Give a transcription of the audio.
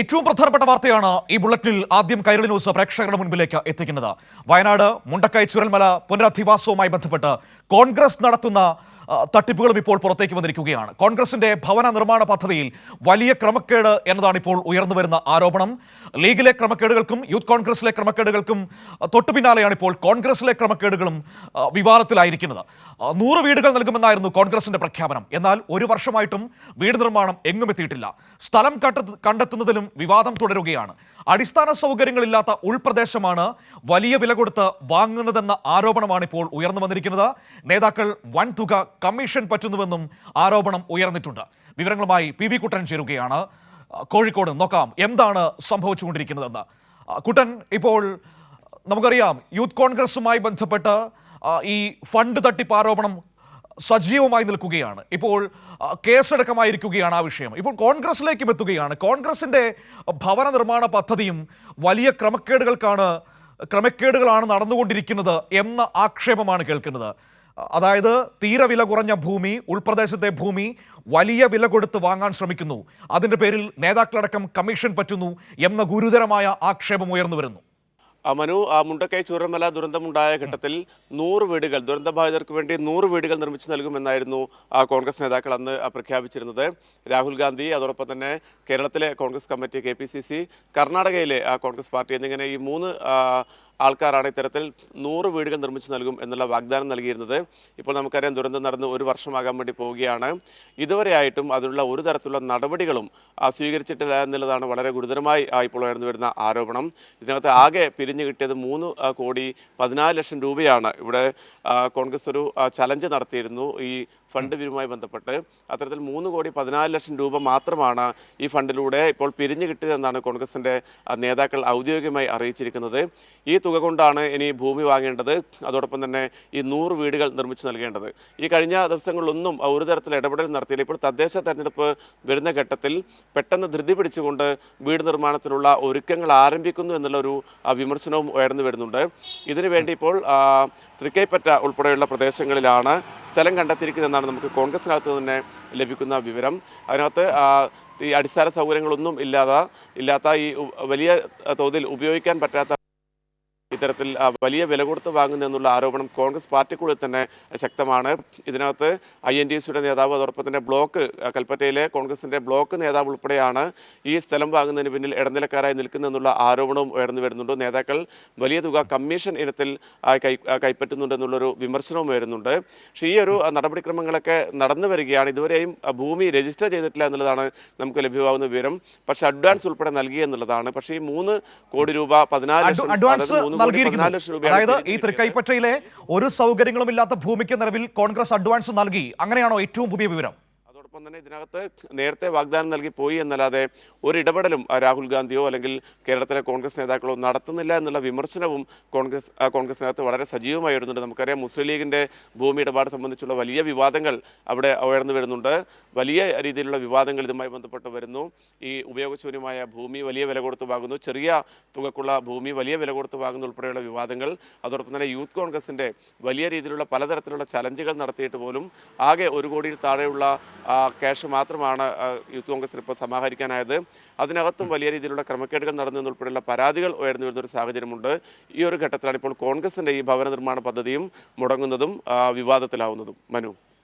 ഏറ്റവും പ്രധാനപ്പെട്ട വാർത്തയാണ് ഈ ബുള്ളറ്റിൽ ആദ്യം കൈരളി ന്യൂസ് പ്രേക്ഷകരുടെ മുൻപിലേക്ക് എത്തിക്കുന്നത്. വയനാട് മുണ്ടക്കൈ ചുരൽമല പുനരധിവാസവുമായി ബന്ധപ്പെട്ട് കോൺഗ്രസ് നടത്തുന്ന തട്ടിപ്പുകളും ഇപ്പോൾ പുറത്തേക്ക് വന്നിരിക്കുകയാണ്. കോൺഗ്രസിന്റെ ഭവന നിർമ്മാണ പദ്ധതിയിൽ വലിയ ക്രമക്കേട് എന്നതാണ് ഇപ്പോൾ ഉയർന്നു വരുന്ന ആരോപണം. ലീഗിലെ ക്രമക്കേടുകൾക്കും യൂത്ത് കോൺഗ്രസിലെ ക്രമക്കേടുകൾക്കും തൊട്ടു പിന്നാലെയാണ് ഇപ്പോൾ കോൺഗ്രസിലെ ക്രമക്കേടുകളും വിവാദത്തിലായിരിക്കുന്നത്. നൂറ് വീടുകൾ നൽകുമെന്നായിരുന്നു കോൺഗ്രസിന്റെ പ്രഖ്യാപനം. എന്നാൽ ഒരു വർഷമായിട്ടും വീട് നിർമ്മാണം എങ്ങും എത്തിയിട്ടില്ല. സ്ഥലം കണ്ടെത്തുന്നതിലും വിവാദം തുടരുകയാണ്. അടിസ്ഥാന സൗകര്യങ്ങളില്ലാത്ത ഉൾപ്രദേശമാണ് വലിയ വില കൊടുത്ത് വാങ്ങുന്നതെന്ന ആരോപണമാണ് ഇപ്പോൾ ഉയർന്നു വന്നിരിക്കുന്നത്. നേതാക്കൾ വൻ തുക കമ്മീഷൻ പറ്റുന്നുവെന്നും ആരോപണം ഉയർന്നിട്ടുണ്ട്. വിവരങ്ങളുമായി പി വി കുട്ടൻ ചേരുകയാണ്. കോഴിക്കോട് നോക്കാം എന്താണ് സംഭവിച്ചുകൊണ്ടിരിക്കുന്നതെന്ന്. കുട്ടൻ ഇപ്പോൾ നമുക്കറിയാം യൂത്ത് കോൺഗ്രസുമായി ബന്ധപ്പെട്ട് ഈ ഫണ്ട് തട്ടിപ്പ് ആരോപണം സജീവമായി നിൽക്കുകയാണ്. ഇപ്പോൾ കേസെടുക്കമായിരിക്കുകയാണ് ആ വിഷയം. ഇപ്പോൾ കോൺഗ്രസിലേക്കും എത്തുകയാണ്. കോൺഗ്രസിന്റെ ഭവന നിർമ്മാണ പദ്ധതിയും വലിയ ക്രമക്കേടുകൾക്കാണ് ക്രമക്കേടുകളാണ് നടന്നുകൊണ്ടിരിക്കുന്നത് എന്ന ആക്ഷേപമാണ് കേൾക്കുന്നത്. അതായത് തീരെ വില കുറഞ്ഞ ഭൂമി ഉൾപ്രദേശത്തെ ഭൂമി വലിയ വില കൊടുത്ത് വാങ്ങാൻ ശ്രമിക്കുന്നു. അതിന്റെ പേരിൽ നേതാക്കളടക്കം കമ്മീഷൻ പറ്റുന്നു എന്ന ഗുരുതരമായ ആക്ഷേപം ഉയർന്നു വരുന്നു. മനു ആ മുണ്ടക്കൈ ചൂരമല ദുരന്തമുണ്ടായ ഘട്ടത്തിൽ നൂറ് വീടുകൾ ദുരന്തബാധിതർക്ക് വേണ്ടി നൂറ് വീടുകൾ നിർമ്മിച്ചു നൽകുമെന്നായിരുന്നു ആ കോൺഗ്രസ് നേതാക്കൾ അന്ന് പ്രഖ്യാപിച്ചിരുന്നത്. രാഹുൽ ഗാന്ധി അതോടൊപ്പം തന്നെ കേരളത്തിലെ കോൺഗ്രസ് കമ്മിറ്റി കെ കർണാടകയിലെ കോൺഗ്രസ് പാർട്ടി എന്നിങ്ങനെ ഈ മൂന്ന് ആൾക്കാരാണ് ഇത്തരത്തിൽ നൂറ് വീടുകൾ നിർമ്മിച്ചു നൽകും എന്നുള്ള വാഗ്ദാനം നൽകിയിരുന്നത്. ഇപ്പോൾ നമുക്കറിയാം ദുരന്തം നടന്ന് ഒരു വർഷമാകാൻ വേണ്ടി പോവുകയാണ്. ഇതുവരെയായിട്ടും അതിനുള്ള ഒരു തരത്തിലുള്ള നടപടികളും സ്വീകരിച്ചിട്ടില്ല എന്നുള്ളതാണ് വളരെ ഗുരുതരമായി ഇപ്പോൾ ഉയർന്നു വരുന്ന ആരോപണം. ഇതിനകത്ത് ആകെ പിരിഞ്ഞു കിട്ടിയത് മൂന്ന് കോടി പതിനാല് ലക്ഷം രൂപയാണ്. ഇവിടെ കോൺഗ്രസ് ഒരു ചലഞ്ച് നടത്തിയിരുന്നു. ഈ ഫണ്ട് പിരിവുമായി ബന്ധപ്പെട്ട് അത്തരത്തിൽ മൂന്ന് കോടി പതിനാല് ലക്ഷം രൂപ മാത്രമാണ് ഈ ഫണ്ടിലൂടെ ഇപ്പോൾ പിരിഞ്ഞു കിട്ടിയതെന്നാണ് കോൺഗ്രസിന്റെ നേതാക്കൾ ഔദ്യോഗികമായി അറിയിച്ചിരിക്കുന്നത്. ഈ തുക കൊണ്ടാണ് ഇനി ഭൂമി വാങ്ങേണ്ടത്. അതോടൊപ്പം തന്നെ ഈ നൂറ് വീടുകൾ നിർമ്മിച്ചു നൽകേണ്ടത്. ഈ കഴിഞ്ഞ ദിവസങ്ങളിലൊന്നും ഒരു തരത്തിൽ ഇടപെടൽ നടത്തിയില്ല. ഇപ്പോൾ തദ്ദേശ തെരഞ്ഞെടുപ്പ് വരുന്ന ഘട്ടത്തിൽ പെട്ടെന്ന് ധൃതി പിടിച്ചുകൊണ്ട് വീട് നിർമ്മാണത്തിനുള്ള ഒരുക്കങ്ങൾ ആരംഭിക്കുന്നു എന്നുള്ളൊരു ഒരു വിമർശനവും ഉയർന്നു വരുന്നുണ്ട്. ഇതിനുവേണ്ടി ഇപ്പോൾ തൃക്കൈപ്പറ്റ ഉൾപ്പെടെയുള്ള പ്രദേശങ്ങളിലാണ് സ്ഥലം കണ്ടെത്തിയിരിക്കുന്നതെന്നാണ് നമുക്ക് കോൺഗ്രസിനകത്ത് തന്നെ ലഭിക്കുന്ന വിവരം. അതിനകത്ത് ഈ അടിസ്ഥാന സൗകര്യങ്ങളൊന്നും ഇല്ലാതെ ഇല്ലാത്ത ഈ വലിയ തോതിൽ ഉപയോഗിക്കാൻ പറ്റാത്ത ഇത്തരത്തിൽ വലിയ വില കൊടുത്ത് വാങ്ങുന്നു എന്നുള്ള ആരോപണം കോൺഗ്രസ് പാർട്ടിക്കുള്ളിൽ തന്നെ ശക്തമാണ്. ഇതിനകത്ത് ഐ എൻ ഡി സിയുടെ നേതാവ് അതോടൊപ്പം തന്നെ ബ്ലോക്ക് കൽപ്പറ്റയിലെ കോൺഗ്രസിന്റെ ബ്ലോക്ക് നേതാവ് ഉൾപ്പെടെയാണ് ഈ സ്ഥലം വാങ്ങുന്നതിന് പിന്നിൽ ഇടനിലക്കാരായി നിൽക്കുന്നതെന്നുള്ള ആരോപണവും ഉയർന്നു വരുന്നുണ്ട്. നേതാക്കൾ വലിയ തുക കമ്മീഷൻ ഇനത്തിൽ കൈ കൈപ്പറ്റുന്നുണ്ടെന്നുള്ളൊരു വിമർശനവും വരുന്നുണ്ട് പക്ഷേ ഈ ഒരു നടപടിക്രമങ്ങളൊക്കെ നടന്നു വരികയാണ്. ഇതുവരെയും ഭൂമി രജിസ്റ്റർ ചെയ്തിട്ടില്ല എന്നുള്ളതാണ് നമുക്ക് ലഭ്യമാകുന്ന വിവരം. പക്ഷേ അഡ്വാൻസ് ഉൾപ്പെടെ നൽകി എന്നുള്ളതാണ്. പക്ഷേ ഈ മൂന്ന് കോടി രൂപ പതിനാല് ലക്ഷം അതായത് ഈ. തൃക്കൈപ്പറ്റയിലെ ഒരു സൗകര്യങ്ങളും ഇല്ലാത്ത ഭൂമിക്ക് നിലവിൽ കോൺഗ്രസ് അഡ്വാൻസ് നൽകി. അങ്ങനെയാണോ ഏറ്റവും പുതിയ വിവരം? അതോടൊപ്പം തന്നെ ഇതിനകത്ത് നേരത്തെ വാഗ്ദാനം നൽകി പോയി എന്നല്ലാതെ ഒരു ഇടപെടലും രാഹുൽ ഗാന്ധിയോ അല്ലെങ്കിൽ കേരളത്തിലെ കോൺഗ്രസ് നേതാക്കളോ നടത്തുന്നില്ല എന്നുള്ള വിമർശനവും കോൺഗ്രസ് കോൺഗ്രസിനകത്ത് വളരെ സജീവമായി വരുന്നുണ്ട്. നമുക്കറിയാം മുസ്ലിം ലീഗിന്റെ ഭൂമി ഇടപാട് സംബന്ധിച്ചുള്ള വലിയ വിവാദങ്ങൾ അവിടെ ഉയർന്നു വരുന്നുണ്ട്. വലിയ രീതിയിലുള്ള വിവാദങ്ങൾ ഇതുമായി ബന്ധപ്പെട്ട് വരുന്നു. ഈ ഉപയോഗശൂന്യമായ ഭൂമി വലിയ വില കൊടുത്ത് വാങ്ങുന്നു. ചെറിയ തുകക്കുള്ള ഭൂമി വലിയ വില കൊടുത്ത് വാങ്ങുന്ന ഉൾപ്പെടെയുള്ള വിവാദങ്ങൾ. അതോടൊപ്പം തന്നെ യൂത്ത് കോൺഗ്രസിന്റെ വലിയ രീതിയിലുള്ള പലതരത്തിലുള്ള ചലഞ്ചുകൾ നടത്തിയിട്ട് പോലും ആകെ ഒരു കോടിയിൽ താഴെയുള്ള ക്യാഷ് മാത്രമാണ് യൂത്ത് കോൺഗ്രസിന് ഇപ്പോൾ സമാഹരിക്കാനായത്. അതിനകത്തും വലിയ രീതിയിലുള്ള ക്രമക്കേടുകൾ നടന്നതെന്നുൾപ്പെടെയുള്ള പരാതികൾ ഉയർന്നു വരുന്ന ഒരു സാഹചര്യമുണ്ട്. ഈ ഒരു ഘട്ടത്തിലാണ് ഇപ്പോൾ കോൺഗ്രസിന്റെ ഈ ഭവന നിർമ്മാണ പദ്ധതിയും മുടങ്ങുന്നതും വിവാദത്തിലാവുന്നതും. മനു.